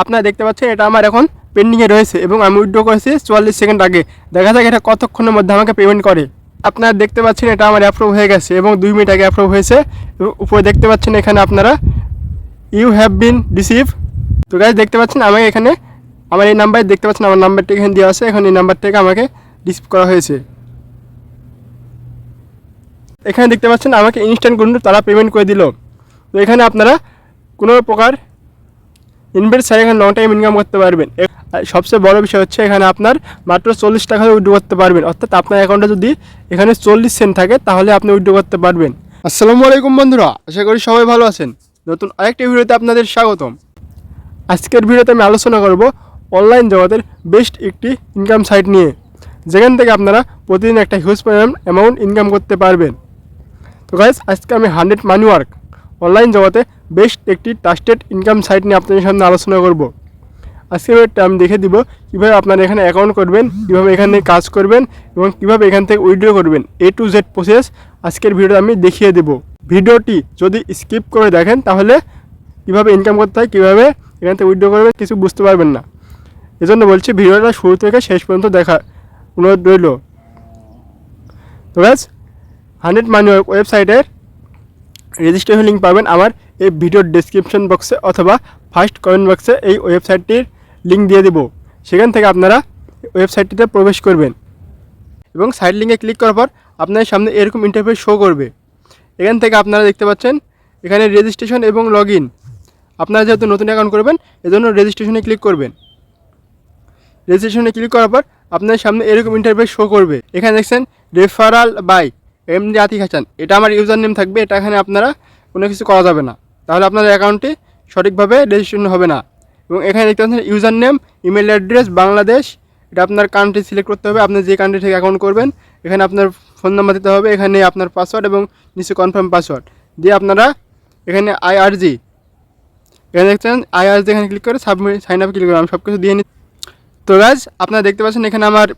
আপনারা দেখতে পাচ্ছেন এটা আমার এখন পেন্ডিংয়ে রয়েছে এবং আমি উইথড্র করেছি চুয়াল্লিশ সেকেন্ড আগে। দেখা যাক এটা কতক্ষণের মধ্যে আমাকে পেমেন্ট করে। আপনারা দেখতে পাচ্ছেন এটা আমার অ্যাপ্রুভ হয়ে গেছে এবং দুই মিনিট আগে অ্যাপ্রুভ হয়েছে। এবং উপরে দেখতে পাচ্ছেন এখানে আপনারা ইউ হ্যাভ বিন রিসিভ তো গাইজ দেখতে পাচ্ছেন আমাকে এখানে, আমার এই নাম্বারে দেখতে পাচ্ছেন আমার নাম্বারটি এখানে দেওয়া আছে। এখন এই নাম্বার থেকে আমাকে রিসিভ করা হয়েছে। এখানে দেখতে পাচ্ছেন আমাকে ইনস্ট্যান্ট কিন্তু তারা পেমেন্ট করে দিল। তো এখানে আপনারা কোনো প্রকার ইনভেস্ট ছাড়া এখানে লং টাইম ইনকাম করতে পারবেন। সবচেয়ে বড় বিষয় হচ্ছে এখানে আপনার মাত্র চল্লিশ টাকা উইড্রো করতে পারবেন। অর্থাৎ আপনার অ্যাকাউন্টে যদি এখানে চল্লিশ সেন্ট থাকে তাহলে আপনি উইড্রো করতে পারবেন। আসসালামু আলাইকুম বন্ধুরা আশা করি সবাই ভালো আছেন। নতুন আরেকটি ভিডিওতে আপনাদের স্বাগতম। আজকের ভিডিওতে আমি আলোচনা করব অনলাইন জগতের বেস্ট একটি ইনকাম সাইট নিয়ে যেখান থেকে আপনারা প্রতিদিন একটা হিউজ পরিমাণ অ্যামাউন্ট ইনকাম করতে পারবেন। তো গাইজ আজকে আমি হান্ড্রেড মানি ওয়ার্ক অনলাইন জগতে বেস্ট একটি ট্রাস্টেড ইনকাম সাইট নিয়ে আপনাদের সামনে আলোচনা করব। আজকে ভিডিওটা আমি দেখে দিব কীভাবে আপনারা এখানে অ্যাকাউন্ট করবেন, কীভাবে এখানে কাজ করবেন এবং কীভাবে এখান থেকে উইড্রো করবেন। এ টু জেড প্রসেস আজকের ভিডিওতে আমি দেখিয়ে দেব। ভিডিওটি যদি স্কিপ করে দেখেন, তাহলে কীভাবে ইনকাম করতে হয়, কীভাবে এখান থেকে উইড্রো করবেন কিছু বুঝতে পারবেন না। এজন্য বলছি ভিডিওটা শুরু থেকে শেষ পর্যন্ত দেখা অনুরোধ রইল। তো ব্যাস হান্ড্রেড মানি ওয়েবসাইটের রেজিস্ট্রেশন লিঙ্ক পাবেন আমার এই ভিডিওর ডেসক্রিপশন বক্সে অথবা ফার্স্ট কমেন্ট বক্সে এই ওয়েবসাইটটির লিঙ্ক দিয়ে দেবো। সেখান থেকে আপনারা ওয়েবসাইটটিতে প্রবেশ করবেন এবং সাইড লিঙ্কে ক্লিক করার পর আপনার সামনে এরকম ইন্টারফেস শো করবে। এখান থেকে আপনারা দেখতে পাচ্ছেন, এখানে রেজিস্ট্রেশন এবং লগ ইন আপনারা যেহেতু নতুন অ্যাকাউন্ট করবেন, এজন্য রেজিস্ট্রেশনে ক্লিক করবেন। রেজিস্ট্রেশনে ক্লিক করার পর আপনার সামনে এরকম ইন্টারফেস শো করবে। এখানে দেখছেন referral by MD Atik Hasan. এটা আমার ইউজার নেম থাকবে, এটা এখানে আপনারা কোনো কিছু করা যাবে না। তাহলে আপনাদের অ্যাকাউন্টটি সঠিকভাবে রেজিস্ট্রেশন হবে না। এবং এখানে দেখতে পাচ্ছেন user name email address Bangladesh, এটা আপনার কান্ট্রি সিলেক্ট করতে হবে। আপনি যে কান্ট্রি থেকে অ্যাকাউন্ট করবেন, এখানে আপনার ফোন নাম্বার দিতে হবে, এখানে আপনার পাসওয়ার্ড এবং নিচে কনফার্ম পাসওয়ার্ড দিয়ে আপনারা এখানে আইআরজি এখানে দেখছেন আইআরজি এখানে ক্লিক করে সাবমিট সাইন আপ ক্লিক করে আমি সব কিছু দিয়ে নিই তো গাছ আপনারা দেখতে পাচ্ছেন এখানে আমার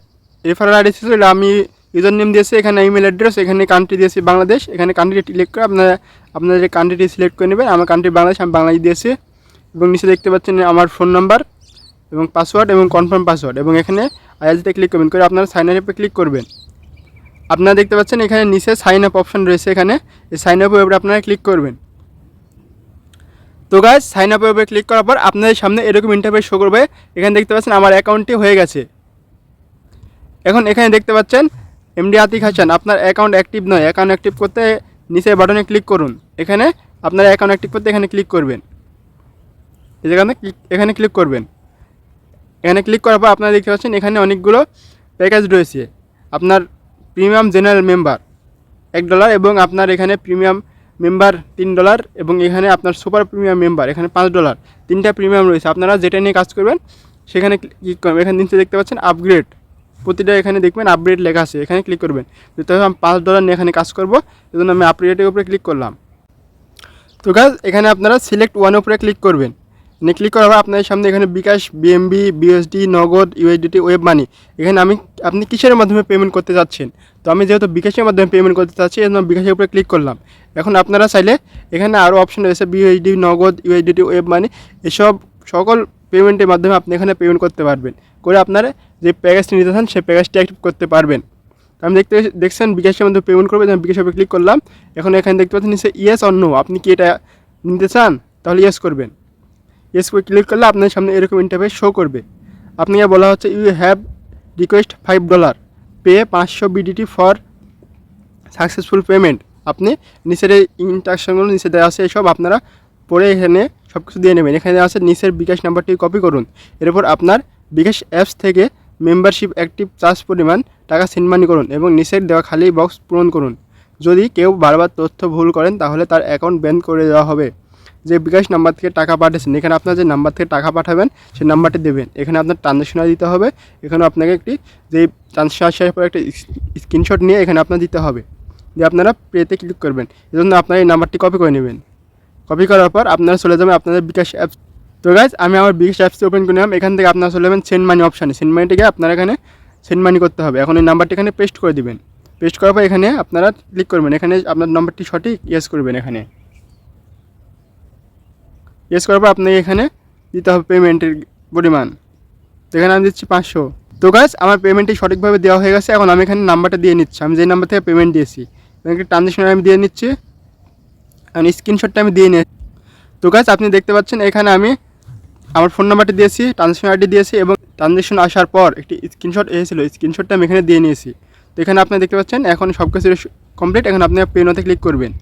রেফারেল আইডি ছিল আমি ইউজার নেম দিয়েছি, এখানে ইমেল অ্যাড্রেস এখানে কান্ট্রি দিয়েছি বাংলাদেশ, এখানে কান্ট্রি সিলেক্ট করে আপনারা যে কান্ট্রিটি সিলেক্ট করে নেবেন, আমার কান্ট্রি বাংলাদেশ, আমি বাংলাদেশ দিয়েছি। এবং নিচে দেখতে পাচ্ছেন আমার ফোন নাম্বার এবং পাসওয়ার্ড এবং কনফার্ম পাসওয়ার্ড এবং এখানে আইএলতে ক্লিক করবেন, করে আপনারা সাইন আপে ক্লিক করবেন। আপনারা দেখতে পাচ্ছেন এখানে নিচে সাইন আপ অপশন রয়েছে এখানে, এই সাইন আপ ওয়েবে আপনারা ক্লিক করবেন। তো গাছ সাইন আপ ওয়েবে ক্লিক করার পর আপনাদের সামনে এরকম ইন্টারফেস শো করবে, এখানে দেখতে পাচ্ছেন আমার অ্যাকাউন্টটি হয়ে গেছে। এখন এখানে দেখতে পাচ্ছেন এমডি আতিক হাসান আপনার অ্যাকাউন্ট অ্যাক্টিভ নয় অ্যাকাউন্ট অ্যাক্টিভ করতে নিচে বাটনে ক্লিক করুন। এখানে আপনার অ্যাকাউন্ট অ্যাক্টিভ করতে এখানে ক্লিক করবেন। এই যেখানে এখানে ক্লিক করবেন। এখানে ক্লিক করার পর আপনারা দেখতে পাচ্ছেন এখানে অনেকগুলো প্যাকেজ রয়েছে। আপনার প্রিমিয়াম জেনারেল মেম্বার এক ডলার এবং আপনার এখানে প্রিমিয়াম মেম্বার তিন ডলার এবং এখানে আপনার সুপার প্রিমিয়াম মেম্বার এখানে পাঁচ ডলার তিনটা প্রিমিয়াম রয়েছে। আপনারা যেটা নিয়ে কাজ করবেন, সেখানে ক্লিক করবেন। এখানে নিচে দেখতে পাচ্ছেন আপগ্রেড প্রতিটা এখানে দেখবেন আপডেট লেখা আছে, এখানে ক্লিক করবেন। যেহেতু আমি পাঁচ ডলার নিয়ে এখানে কাজ করব, এজন্য আমি আপডেটের উপরে ক্লিক করলাম। তো গাছ এখানে আপনারা সিলেক্ট ওয়ান উপরে ক্লিক করবেন। এখানে ক্লিক করার পর আপনাদের সামনে এখানে bKash BMB BSD Nagad USDT web money এখানে আমি, আপনি কিসের মাধ্যমে পেমেন্ট করতে যাচ্ছেন তো আমি যেহেতু বিকাশের মাধ্যমে পেমেন্ট করতে চাচ্ছি এই জন্য বিকাশের উপরে ক্লিক করলাম। এখন আপনারা চাইলে এখানে আরও অপশন রয়েছে বিএসডি নগদ ইউএসডিটি ওয়েব মানি এসব সকল পেমেন্টের মাধ্যমে আপনি এখানে পেমেন্ট করতে পারবেন। করে আপনারা যে প্যাকেজটি নিতে চান, সেই প্যাকেজটি অ্যাক্টিভ করতে পারবেন। আমি দেখতে দেখছেন, বিকাশের মধ্যে পেমেন্ট করবে বিকাশের উপরে ক্লিক করলাম। এখন এখানে দেখতে পাচ্ছেন, নিচে ইয়েস অর নো আপনি কি এটা নিতে চান, তাহলে ইয়েস করবেন। ইয়েস করে ক্লিক করলে আপনার সামনে এরকম ইন্টারফেস শো করবে। আপনাকে বলা হচ্ছে you have request five dollar pay পাঁচশো বিডিটি ফর সাকসেসফুল পেমেন্ট আপনি নিচের এই ইনস্ট্রাকশনগুলো নিচে দেওয়া আছে, এসব আপনারা পরে এখানে সব কিছু দিয়ে নেবেন। এখানে আছে নিচের বিকাশ নাম্বারটি কপি করুন। এরপর আপনার বিকাশ অ্যাপস থেকে মেম্বারশিপ অ্যাক্টিভ চার্জ পরিমাণ, টাকা সিনমানি করুন এবং নিচের দেওয়া খালি বক্স পূরণ করুন। যদি কেউ বারবার তথ্য ভুল করেন, তাহলে তার অ্যাকাউন্ট ব্যান করে দেওয়া হবে। যে বিকাশ নাম্বার থেকে টাকা পাঠিয়েছেন, এখানে আপনার যে নাম্বার থেকে টাকা পাঠাবেন সেই নাম্বারটি দেবেন। এখানে আপনার ট্রানজ্যাকশনাল দিতে হবে। এখানে আপনাকে একটি যে ট্রানজ্যাকশনের পর একটা স্ক্রিনশট নিয়ে এখানে আপনার দিতে হবে। দিয়ে আপনারা পেতে ক্লিক করবেন। এজন্য আপনার এই নাম্বারটি কপি করে নেবেন। কপি করার পর আপনারা চলে যাবেন আপনাদের বিকাশ অ্যাপস তো গাইজ আমি আমার বিকাশ অ্যাপসটি ওপেন করে নিলাম। এখান থেকে আপনারা চলে যাবেন সেন্ড মানি অপশানে সেন্ড মানিটিকে আপনারা এখানে সেন্ড মানি করতে হবে। এখন এই নাম্বারটি এখানে পেস্ট করে দিবেন। পেস্ট করার পর এখানে আপনারা ক্লিক করবেন। এখানে আপনার নাম্বারটি সঠিক ইয়েস করবেন এখানে। ইয়েস করার পর আপনাকে এখানে দিতে হবে পেমেন্টের পরিমাণ। তো এখানে আমি দিচ্ছি পাঁচশো। তো গাছ আমার পেমেন্টটি সঠিকভাবে দেওয়া হয়ে গেছে। এখন আমি এখানে নাম্বারটা দিয়ে নিচ্ছি। আমি যে নাম্বার থেকে পেমেন্ট দিয়েছি ব্যাংকের ট্রানজ্যাকশন আমি দিয়ে নিচ্ছি। এখন স্ক্রিনশটটা আমি দিয়ে নিই তো গাছ আপনি দেখতে পাচ্ছেন এখানে আমি আমার ফোন নাম্বারটি দিয়েছি ট্রানজ্যাকশন আইডি দিয়েছি এবং ট্রানজ্যাকশন আসার পর একটি স্ক্রিনশট এসেছিল। স্ক্রিনশটটা আমি এখানে দিয়ে নিয়েছি। তো এখানে আপনি দেখতে পাচ্ছেন, এখন সব কিছু কমপ্লিট এখন আপনি পেনতে ক্লিক করবেন।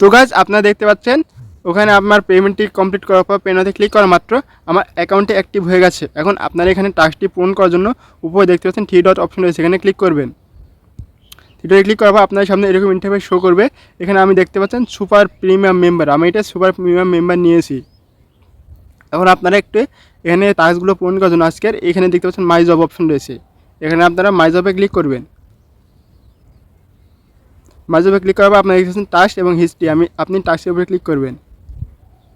তো গাছ আপনারা দেখতে পাচ্ছেন, ওখানে আমার পেমেন্টটি কমপ্লিট করার পর পেনতে ক্লিক করা মাত্র আমার অ্যাকাউন্টে অ্যাক্টিভ হয়ে গেছে। এখন আপনারা এখানে টাস্কটি পূরণ করার জন্য উপরে দেখতে পাচ্ছেন থ্রি ডট অপশন রয়েছে। এখানে ক্লিক করবেন। থ্রিডটে ক্লিক করার পর আপনার সামনে এরকম ইন্টারফেস শো করবে। এখানে আমি দেখতে পাচ্ছেন সুপার প্রিমিয়াম মেম্বার আমি এটা সুপার প্রিমিয়াম মেম্বার নিয়েছি। এখন আপনারা একটু এখানে টাস্কগুলো পূরণ করার জন্য আজকের এখানে দেখতে পাচ্ছেন মাই জব অপশন রয়েছে। এখানে আপনারা মাই জবে ক্লিক করবেন। মাই জবে ক্লিক করার পর আপনারা দেখতে পাচ্ছেন টাস্ক এবং হিস্ট্রি আমি, আপনি টাস্কের উপরে ক্লিক করবেন।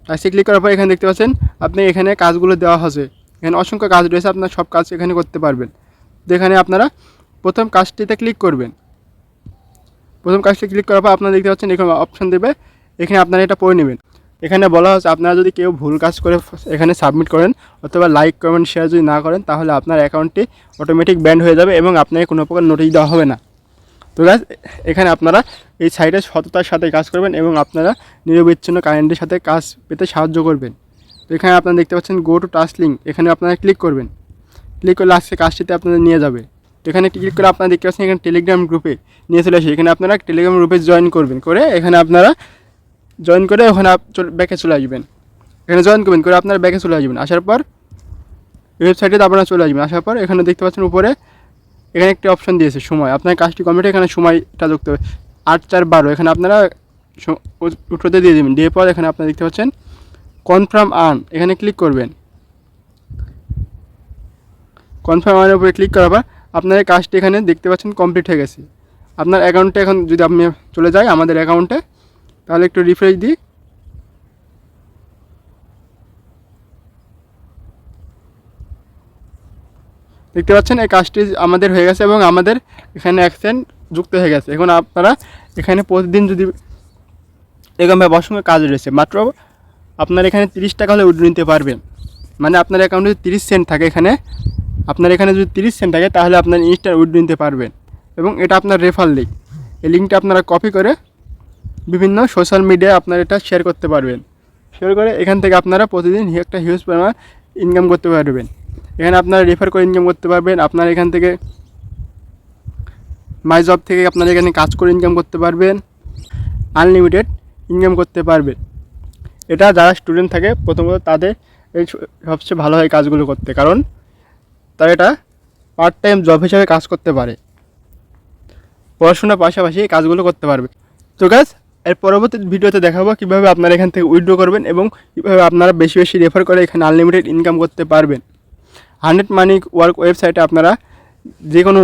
টাস্কে ক্লিক করার পর এখানে দেখতে পাচ্ছেন আপনি এখানে কাজগুলো দেওয়া আছে এখানে অসংখ্য কাজ রয়েছে, আপনার সব কাজ এখানে করতে পারবেন। তো এখানে আপনারা প্রথম কাজটিতে ক্লিক করবেন। প্রথম কাজটি ক্লিক করার পর আপনারা দেখতে পাচ্ছেন এখানে অপশন দেবে। এখানে আপনারা এটা পড়ে নেবেন। এখানে বলা হচ্ছে আপনারা যদি কেউ ভুল কাজ করে এখানে সাবমিট করেন অথবা লাইক কমেন্ট শেয়ার যদি না করেন, তাহলে আপনার অ্যাকাউন্টটি অটোমেটিক ব্যান্ড হয়ে যাবে এবং আপনাকে কোনো প্রকার নোটিশ দেওয়া হবে না। তো গাছ এখানে আপনারা এই সাইটে সততার সাথে কাজ করবেন এবং আপনারা নিরবিচ্ছিন্ন কারেন্টের সাথে কাজ পেতে সাহায্য করবেন। তো এখানে আপনারা দেখতে পাচ্ছেন গো টু টাস্ক লিঙ্ক এখানে আপনারা ক্লিক করবেন। ক্লিক করলে আজকে কাজটিতে আপনাদের নিয়ে যাবে। তো এখানে ক্লিক করে আপনারা দেখতে পাচ্ছেন এখানে টেলিগ্রাম গ্রুপে নিয়ে চলে আসে। এখানে আপনারা টেলিগ্রাম গ্রুপে জয়েন করবেন করে এখানে আপনারা জয়েন করে ওখানে ব্যাকে চলে আসবেন। এখানে জয়েন করবেন করে আপনারা ব্যাকে চলে আসবেন। আসার পর ওয়েবসাইটে আপনারা চলে আসবেন। আসার পর এখানে দেখতে পাচ্ছেন উপরে এখানে একটি অপশন দিয়েছে, সময়। আপনার কাজটি কমপ্লিট এখানে সময়টা যুক্ত হবে আট চার বারো। এখানে আপনারা উঠোতে দিয়ে দেবেন। দিয়ে পর এখানে আপনারা দেখতে পাচ্ছেন কনফার্ম আর্ন এখানে ক্লিক করবেন। কনফার্ম আর্নের উপরে ক্লিক করার পর আপনার এই কাজটি এখানে দেখতে পাচ্ছেন কমপ্লিট হয়ে গেছে। আপনার অ্যাকাউন্টে এখন যদি আপনি চলে যায় আমাদের অ্যাকাউন্টে তাহলে একটু রিফ্রেশ দিই। দেখতে পাচ্ছেন এই কাজটি আমাদের হয়ে গেছে এবং আমাদের এখানে অ্যাকসেন্ট যুক্ত হয়ে গেছে। এখন আপনারা এখানে প্রতিদিন যদি এরকম অসংখ্য কাজ রয়েছে, মাত্র আপনার এখানে তিরিশ টাকা হলে উঠে নিতে পারবেন। মানে আপনার অ্যাকাউন্টে যদি তিরিশ সেন্ট থাকে এখানে। আপনার এখানে যদি তিরিশ সেন্ট থাকে, তাহলে আপনার ইনস্টার উইথ নিতে পারবেন। এবং এটা আপনার রেফার লিঙ্ক এই লিঙ্কটা আপনারা কপি করে বিভিন্ন সোশ্যাল মিডিয়ায় আপনারা এটা শেয়ার করতে পারবেন। শেয়ার করে এখান থেকে আপনারা প্রতিদিন একটা হিউজ পরিমাণ ইনকাম করতে পারবেন। এখানে আপনারা রেফার করে ইনকাম করতে পারবেন। আপনার এখান থেকে মাই জব থেকে আপনারা এখানে কাজ করে ইনকাম করতে পারবেন। আনলিমিটেড ইনকাম করতে পারবেন। এটা যারা স্টুডেন্ট থাকে, প্রথমত তাদের সবচেয়ে ভালো হয় কাজগুলো করতে। কারণ তারা এটা পার্ট টাইম জব হিসাবে কাজ করতে পারে। পড়াশোনার পাশাপাশি এই কাজগুলো করতে পারবে। তো গাছ এর পরবর্তী ভিডিওতে দেখাবো কীভাবে আপনারা এখান থেকে উইথড্র করবেন এবং কীভাবে আপনারা বেশি বেশি রেফার করে এখানে আনলিমিটেড ইনকাম করতে পারবেন। হান্ড্রেড মানি ওয়ার্ক ওয়েবসাইটে আপনারা যে কোনো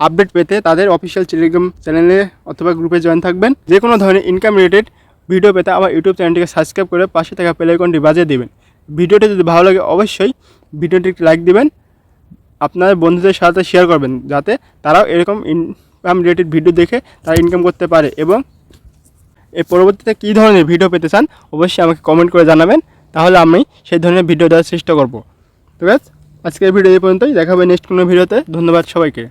আপডেট পেতে তাদের অফিসিয়াল টেলিগ্রাম চ্যানেলে অথবা গ্রুপে জয়েন থাকবেন। যে কোনো ধরনের ইনকাম রিলেটেড ভিডিও পেতে আমার ইউটিউব চ্যানেলটিকে সাবস্ক্রাইব করে পাশে থাকা প্লেআইকনটি বাজিয়ে দেবেন। ভিডিওটি যদি ভালো লাগে অবশ্যই ভিডিওটি একটি লাইক দিবেন। আপনার বন্ধুদের সাথে শেয়ার করবেন, যাতে তারাও এরকম ইনকাম রিলেটেড ভিডিও দেখে তারা ইনকাম করতে পারে। এবং এর পরবর্তীতে কী ধরনের ভিডিও পেতে চান, অবশ্যই আমাকে কমেন্ট করে জানাবেন। তাহলে আমি সেই ধরনের ভিডিও দেওয়ার চেষ্টা করব। তো ব্যাস আজকের ভিডিও এই পর্যন্তই। দেখাবে নেক্সট কোনো ভিডিওতে ধন্যবাদ সবাইকে।